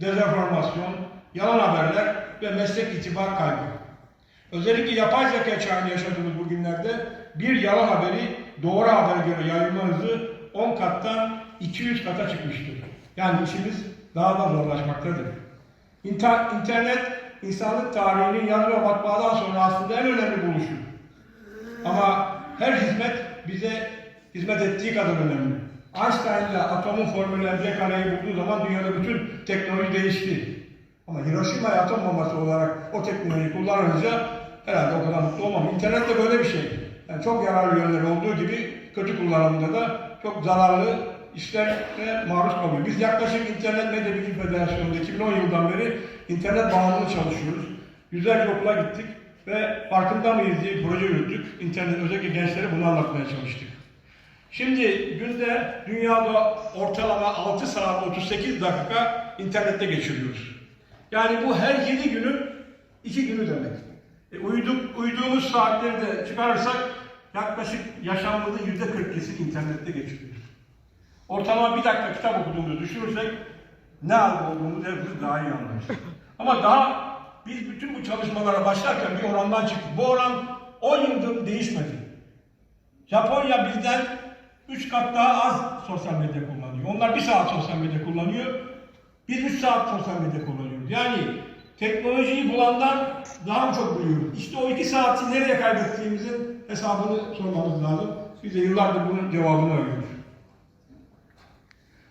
dezenformasyon, yalan haberler ve meslek itibar kaybı. Özellikle yapay zeka çağında yaşadığımız bu günlerde bir yalan haberi doğru habere göre yayılma hızı 10 kattan 200 kata çıkmıştır. Yani işimiz daha da zorlaşmaktadır. İnter- İnternet insanlık tarihinin yazı ve sonra aslında en önemli buluşu. Ama her hizmet bize hizmet ettiği kadar önemli. Einstein ile atomun formüllendiği kareyi bulduğu zaman dünyada bütün teknoloji değişti. Ama Hiroşima'ya atom bombası olarak o teknolojiyi kullanınca herhalde o kadar mutlu olmam. İnternet de böyle bir şey. Yani çok yararlı yönleri olduğu gibi kötü kullanımında da çok zararlı işlere maruz kalıyor. Biz yaklaşık İnternet Medya Bilgi Federasyonu'nda 2010 yılından beri internet bağımlı çalışıyoruz. Yüzlerce okula gittik ve farkında mıyız diye proje yürüttük. İnternet özellikle gençlere bunu anlatmaya çalıştık. Şimdi günde dünyada ortalama 6 saat 38 dakika internette geçiriyoruz. Yani bu her 7 günün 2 günü demek. E, uyduk, uyuduğumuz saatleri de çıkarırsak yaklaşık yaşamımızın %42'si internette geçiriyoruz. Ortalama bir dakika kitap okuduğumuzu düşünürsek ne halde olduğumuzu hepimiz daha iyi anlarız. Ama daha biz bütün bu çalışmalara başlarken bir orandan çıktık. Bu oran 10 yıldır değişmedi. Japonya bizden 3 kat daha az sosyal medya kullanıyor. Onlar 1 saat sosyal medya kullanıyor. Biz 3 saat sosyal medya kullanıyoruz. Yani teknolojiyi bulandan daha mı çok buluyoruz? İşte o 2 saati nereye kaybettiğimizin hesabını sormamız lazım. Biz de yıllardır bunun cevabını arıyoruz.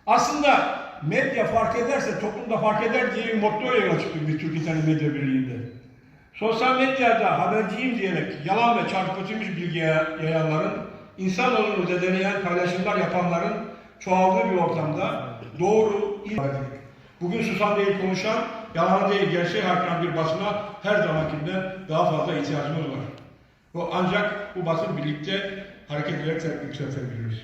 Aslında medya fark ederse toplumda fark eder diye bir mottoyla yola çıktık biz Türk İnternet Medya Birliği'nde. Sosyal medyada haberciyim diyerek yalan ve çarpıtılmış bilgi yayanların, insanoğlunu zedeleyen paylaşımlar yapanların çoğaldığı bir ortamda doğru, iyi Bugün susan değil konuşan, yalan değil gerçeği haykıran bir basına her zamankinden daha fazla ihtiyacımız var. Bu ancak bu basın birlikte hareket ederek yükseltebiliriz.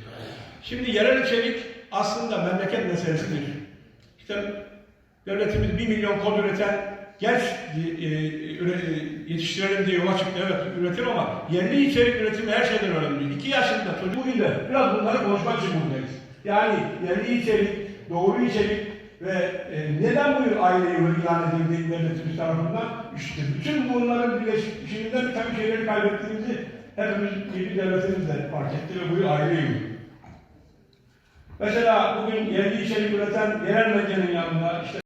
Şimdi yerel içerik aslında memleket meselesidir. İşte devletimiz bir milyon kod üreten genç e, üre- yetiştirelim diye yola çıktı. Evet üretir ama yerli içerik üretimi her şeyden önemli. İki yaşında çocuk bugün de biraz bunları konuşmak için buradayız. Yani yerli içerik, doğru içerik ve e, neden bu aileyi ilan edildi devletimiz tarafından? İşte bütün bunların birleşiminden bir takım şeyleri kaybettiğimizi hepimiz gibi devletimiz de fark etti ve bu aile. Mesela bugün yerli içerik üreten yerel medyanın yanında işte